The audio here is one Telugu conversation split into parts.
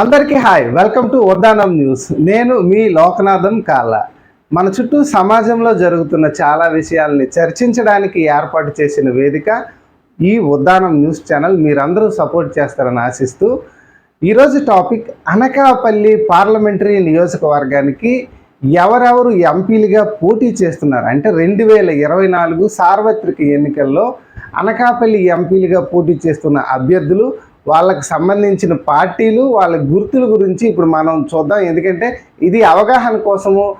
అందరికీ hi. Welcome to Uddanam news. నేను మీ లోకనాథం కాళ్ళ. మన చుట్టూ సమాజంలో జరుగుతున్న చాలా విషయాల్ని చర్చించడానికి ఏర్పాటు చేసిన వేదిక ఈ ఉద్దానం న్యూస్ ఛానల్. మీరందరూ సపోర్ట్ చేస్తారని ఆశిస్తూ ఈరోజు టాపిక్ అనకాపల్లి పార్లమెంటరీ నియోజకవర్గానికి ఎవరెవరు ఎంపీలుగా పోటీ చేస్తున్నారు? అంటే రెండు వేల ఇరవై నాలుగు సార్వత్రిక ఎన్నికల్లో అనకాపల్లి ఎంపీలుగా పోటీ చేస్తున్న అభ్యర్థులు వాళ్ళకు సంబంధించిన పార్టీలు వాళ్ళ గుర్తుల గురించి ఇప్పుడు మనం చూద్దాం. ఎందుకంటే ఇది అవగాహన కోసము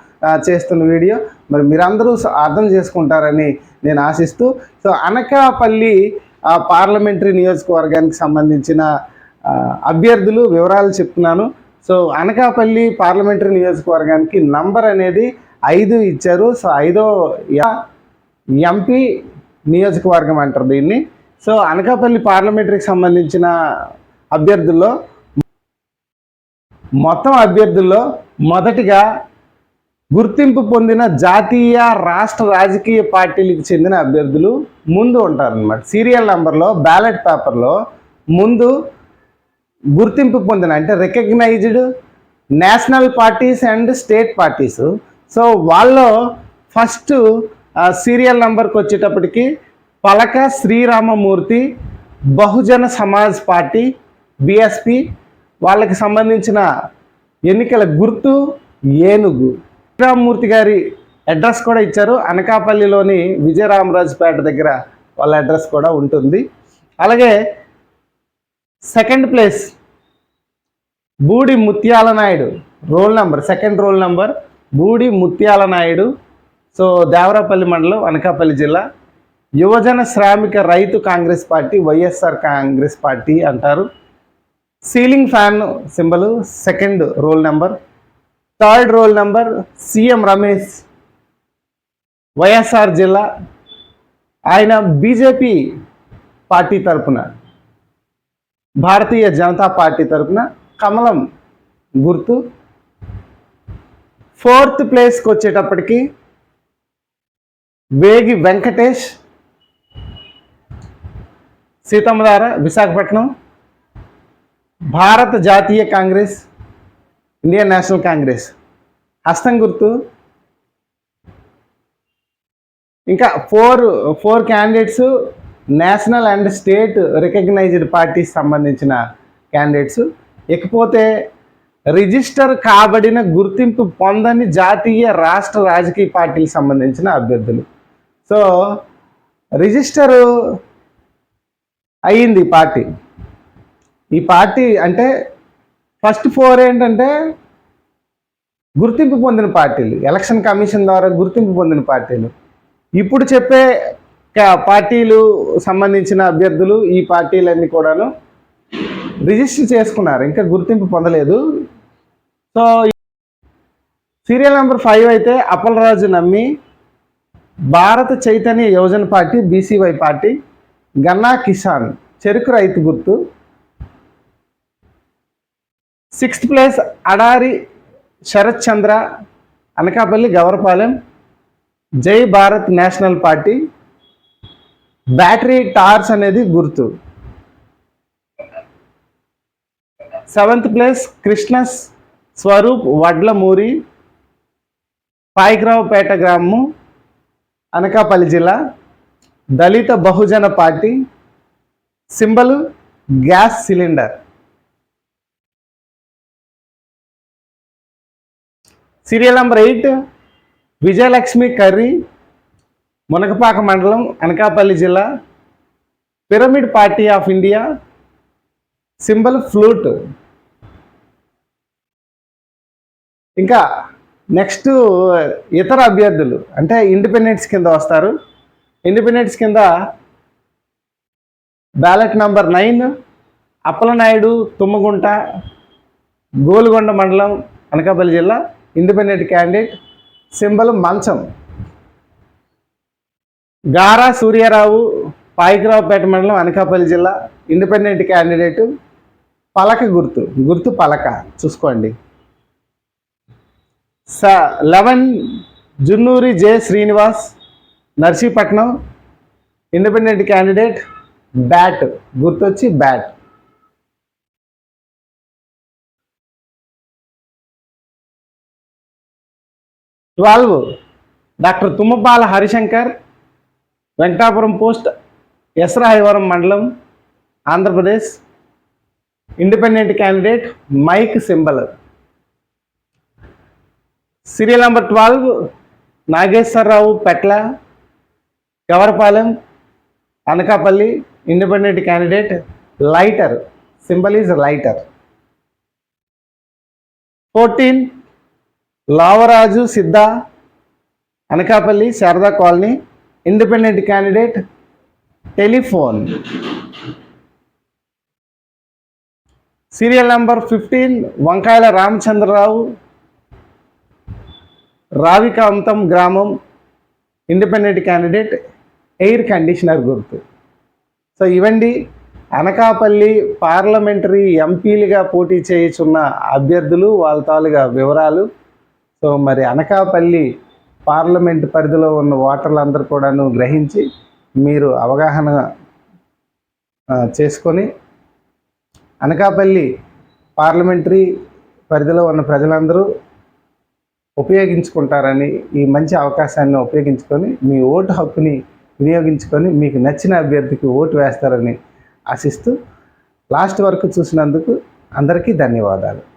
చేస్తున్న వీడియో. మరి మీరందరూ అర్థం చేసుకుంటారని నేను ఆశిస్తూ సో అనకాపల్లి పార్లమెంటరీ నియోజకవర్గానికి సంబంధించిన అభ్యర్థులు వివరాలు చెప్తున్నాను. సో అనకాపల్లి పార్లమెంటరీ నియోజకవర్గానికి నంబర్ అనేది ఐదు ఇచ్చారు. సో ఐదో య- ఎంపీ నియోజకవర్గం అంటారు దీన్ని. సో అనకాపల్లి పార్లమెంటరీకి సంబంధించిన అభ్యర్థుల్లో మొత్తం అభ్యర్థుల్లో మొదటిగా గుర్తింపు పొందిన జాతీయ రాష్ట్ర రాజకీయ పార్టీలకు చెందిన అభ్యర్థులు ముందు ఉంటారనమాట సీరియల్ నెంబర్లో బ్యాలెట్ పేపర్లో ముందు గుర్తింపు పొందిన అంటే recognised national parties and state parties. So వాళ్ళలో ఫస్ట్ సీరియల్ నెంబర్కి వచ్చేటప్పటికి పలక శ్రీరామమూర్తి బహుజన సమాజ్ పార్టీ బిఎస్పి వాళ్ళకి సంబంధించిన ఎన్నికల గుర్తు ఏనుగు. శ్రీరామమూర్తి గారి అడ్రస్ కూడా ఇచ్చారు. అనకాపల్లిలోని విజయరామరాజుపేట దగ్గర వాళ్ళ అడ్రస్ కూడా ఉంటుంది. అలాగే second place Boodi Mutyala Naidu roll number second roll number Boodi Mutyala Naidu. So Devarapalli మండలం అనకాపల్లి జిల్లా. Yuvajana Sramika Rythu Congress party YSR Congress party అంటారు. Ceiling fan symbol second roll number. Third roll number CM Ramesh YSR జిల్లా. ఆయన బీజేపీ పార్టీ తరపున భారతీయ జనతా పార్టీ తరపున కమలం గుర్తు. ఫోర్త్ ప్లేస్కి వచ్చేటప్పటికి వేగి వెంకటేష్ సీతమ్మధార విశాఖపట్నం భారత జాతీయ కాంగ్రెస్ ఇండియన్ నేషనల్ కాంగ్రెస్. హస్తం గుర్తు. ఇంకా four four candidates national and state recognised parties సంబంధించిన క్యాండిడేట్స్ ఇకపోతే రిజిస్టర్ కాబడిన గుర్తింపు పొందని జాతీయ రాష్ట్ర రాజకీయ పార్టీలకు సంబంధించిన అభ్యర్థులు. సో రిజిస్టర్ అయ్యింది ఈ పార్టీ. ఈ పార్టీ అంటే ఫస్ట్ ఫోర్ ఏంటంటే గుర్తింపు పొందిన పార్టీలు. ఎలక్షన్ కమిషన్ ద్వారా గుర్తింపు పొందిన పార్టీలు. ఇప్పుడు చెప్పే పార్టీలు సంబంధించిన అభ్యర్థులు ఈ పార్టీలన్నీ కూడాను రిజిస్టర్ చేసుకున్నారు. ఇంకా గుర్తింపు పొందలేదు. సో సీరియల్ నెంబర్ ఫైవ్ అయితే అప్పలరాజు నమ్మి Bharata Chaitanya Yuvajana party BCY party గన్నా కిసాన్ చెరుకు రైతు గుర్తు. Sixth place Adari Sarath Chandra Anakapalli Gavarapalem Jai Bharat national party. Battery torch అనేది గుర్తు. సెవెంత్ ప్లేస్ కృష్ణస్ స్వరూప్ వడ్లమూరి పాయిగ్రావుపేట గ్రామము అనకాపల్లి జిల్లా. Dalita Bahujan party symbol gas cylinder. Serial number eight Vijayalakshmi Karri Munagapaka మండలం అనకాపల్లి జిల్లా pyramid party of India symbol flute. ఇంకా నెక్స్ట్ ఇతర అభ్యర్థులు అంటే ఇండిపెండెన్స్ కింద వస్తారు. ఇండిపెండెన్స్ కింద ballot number nine Appalanaidu Tummagunta Golugonda మండలం అనకాపల్లి జిల్లా ఇండిపెండెంట్ క్యాండిడేట్ సింబల్ మంచం. గారా సూర్యారావు పాయికరావుపేట మండలం అనకాపల్లి జిల్లా ఇండిపెండెంట్ క్యాండిడేటు పలక గుర్తు. గుర్తు పలక. చూసుకోండి. స eleven Junnuri J Srinivas Narsipatnam independent candidate bat గుర్తొచ్చి bat. Twelve doctor Tummapala Harishankar Venkatapuram post Srayavaram మండలం Andhra Pradesh. Independent candidate mike symbol. Serial number twelve Nageswararao Petla Gavarapalem Anakapalli independent candidate lighter symbol is lighter. Fourteen Lavaraju Siddha Anakapalli Sharada colony independent candidate telephone. Serial number fifteen Vankayala Ramachandrarao Ravikantham గ్రామం ఇండిపెండెంట్ క్యాండిడేట్ ఎయిర్ కండిషనర్ గుర్తు. సో ఇవండి అనకాపల్లి పార్లమెంటరీ ఎంపీలుగా పోటీ చేయుచున్న అభ్యర్థులు వాళ్ళ తాలుగా వివరాలు. సో మరి అనకాపల్లి పార్లమెంట్ పరిధిలో ఉన్న ఓటర్లందరూ కూడాను గ్రహించి మీరు అవగాహన చేసుకొని అనకాపల్లి పార్లమెంటరీ పరిధిలో ఉన్న ప్రజలందరూ ఉపయోగించుకుంటారని ఈ మంచి అవకాశాన్ని ఉపయోగించుకొని మీ ఓటు హక్కుని వినియోగించుకొని మీకు నచ్చిన అభ్యర్థికి ఓటు వేస్తారని ఆశిస్తూ లాస్ట్ వరకు చూసినందుకు అందరికీ ధన్యవాదాలు.